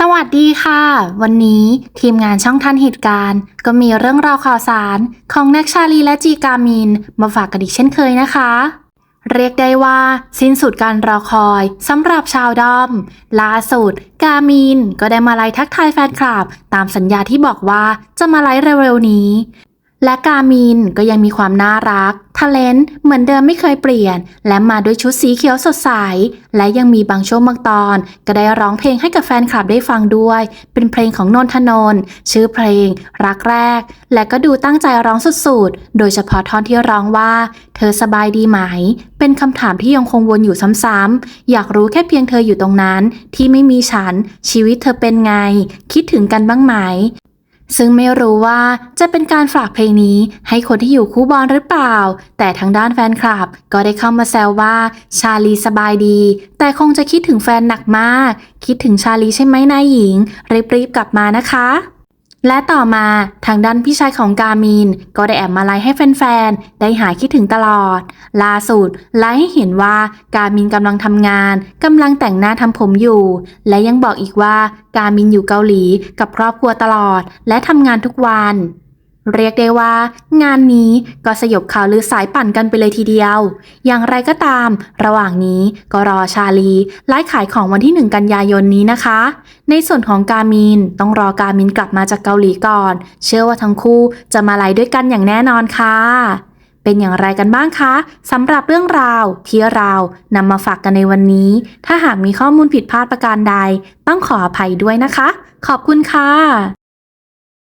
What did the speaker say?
สวัสดีค่ะ วันนี้ทีมงานช่องทันเหตุการณ์ ก็มีเรื่องราวข่าวสารของแน็กชาลีและจีกามิน มาฝากกันอีกเช่นเคยนะคะ เรียกได้ว่า สิ้นสุดการรอคอยสำหรับชาวดอมล่าสุด กามินก็ได้มาไลฟ์ทักทายแฟนคลับ ตามสัญญาที่บอกว่าจะมาไลฟ์เร็วๆนี้ และกามินก็ยังมีความน่ารักทะเลนเหมือนเดิมไม่เคยเปลี่ยน และมาด้วยชุดสีเขียวสดใส และยังมีบางช่วงบางตอน ก็ได้ร้องเพลงให้กับแฟนคลับได้ฟังด้วย เป็นเพลงของนนทนน์ชื่อเพลง รักแรก และก็ดูตั้งใจร้องสุดๆ โดยเฉพาะท่อนที่ร้องว่า เธอสบายดีไหม เป็นคำถามที่ยังคงวนอยู่ซ้ำๆ อยากรู้แค่เพียงเธออยู่ตรงนั้น ที่ไม่มีฉัน ชีวิตเธอเป็นไง คิดถึงกันบ้างไหม ซึ่งไม่รู้ว่าจะเป็นการฝากเพลงนี้ให้คนที่อยู่คู่บอลหรือเปล่า แต่ทางด้านแฟนคลับ ก็ได้เข้ามาแซวว่าชาลีสบายดี แต่คงจะคิดถึงแฟนหนักมาก คิดถึงชาลีใช่ไหมนายหญิงรีบๆกลับมานะคะ และต่อมาทางด้านพี่ชายของกามิน ก็ได้แอบมาไลฟ์ให้แฟนๆ ได้หายคิดถึงตลอด ล่าสุดไลฟ์ให้เห็นว่ากามินกำลังทำงานกำลังแต่งหน้าทำผมอยู่ และยังบอกอีกว่ากามินอยู่เกาหลีกับครอบครัวตลอด และทำงานทุกวัน เรียกได้ว่า งานนี้ก็สยบข่าวลือสายปั่นกันไปเลยทีเดียว อย่างไรก็ตาม ระหว่างนี้ก็รอชาลีไลฟ์ขายของวันที่ 1 กันยายนนี้นะคะ ในส่วนของกามินต้องรอกามินกลับมาจากเกาหลีก่อน เชื่อว่าทั้งคู่จะมาไลฟ์ด้วยกันอย่างแน่นอนค่ะ เป็นอย่างไรกันบ้างคะสำหรับเรื่องราวที่เรานำมาฝากกันในวันนี้ ถ้าหากมีข้อมูลผิดพลาดประการใด ต้องขออภัยด้วยนะคะ ขอบคุณค่ะ